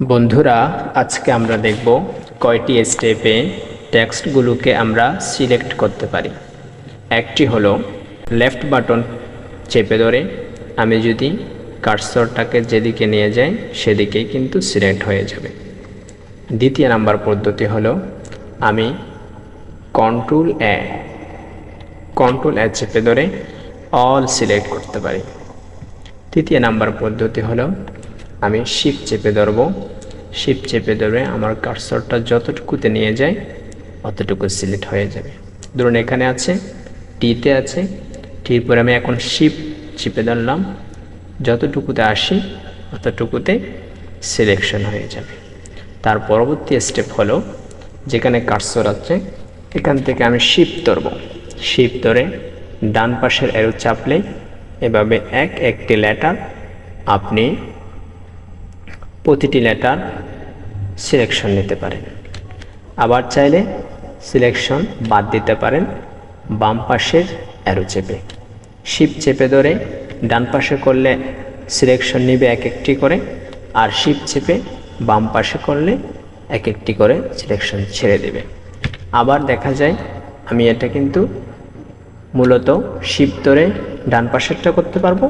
বন্ধুরা, আজকে আমরা দেখব কয়টি স্টেপে টেক্সটগুলোকে আমরা সিলেক্ট করতে পারি। একটি হলো, লেফট বাটন চেপে ধরে, আমি যদি কার্সরটাকে যেদিকে নিয়ে যাই, সেদিকেই কিন্তু সিলেক্ট হয়ে যাবে। দ্বিতীয় নাম্বার পদ্ধতি হলো, আমি কন্ট্রোল এ কন্ট্রোল এ চেপে ধরে অল সিলেক্ট করতে পারি। তৃতীয় নাম্বার পদ্ধতি হলো আমি শিপ চেপে ধরবো। শিপ চেপে ধরে আমার কার্সরটা যতটুকুতে নিয়ে যায়, অতটুকু সিলেক্ট হয়ে যাবে। ধরুন এখানে আছে, টিতে আছে, টির পরে আমি এখন শিপ চেপে ধরলাম। যতটুকুতে আসি, অতটুকুতে সিলেকশন হয়ে যাবে। তার পরবর্তী স্টেপ হলো, যেখানে কার্সর আছে, এখান থেকে আমি শিপ ধরবো। শিপ ধরে ডান পাশের এরো চাপলে এভাবে এক একটি লেটার আপনি প্রতিটি লেটার সিলেকশন নিতে পারেন। আবার চাইলে সিলেকশন বাদ দিতে পারেন বাম পাশের অ্যারো চেপে। শিপ চেপে ধরে ডান পাশে করলে সিলেকশন নিবে এক একটি করে আর শিপ চেপে বাম পাশে করলে এক একটি করে সিলেকশন ছেড়ে দেবে। আবার দেখা যায় আমি এটা কিন্তু মূলত শিপ ধরে ডান পাশেরটা করতে পারব,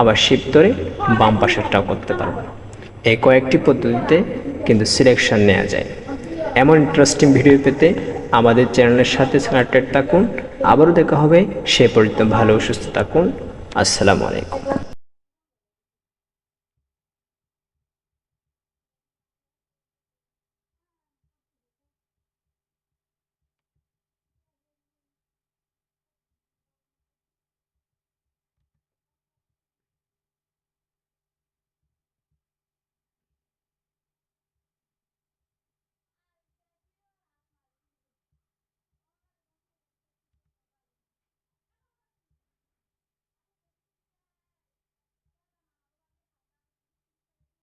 আবার শিপ ধরে বাম পাশেরটাও করতে পারব। এই কয়েকটি পদ্ধতিতে কিন্তু সিলেকশন নেওয়া যায়। এমন ইন্টারেস্টিং ভিডিও পেতে আমাদের চ্যানেলের সাথে কানেক্টেড থাকুন। আবারও দেখা হবে। সে পর্যন্ত ভালো সুস্থ থাকুন। আসসালামু আলাইকুম।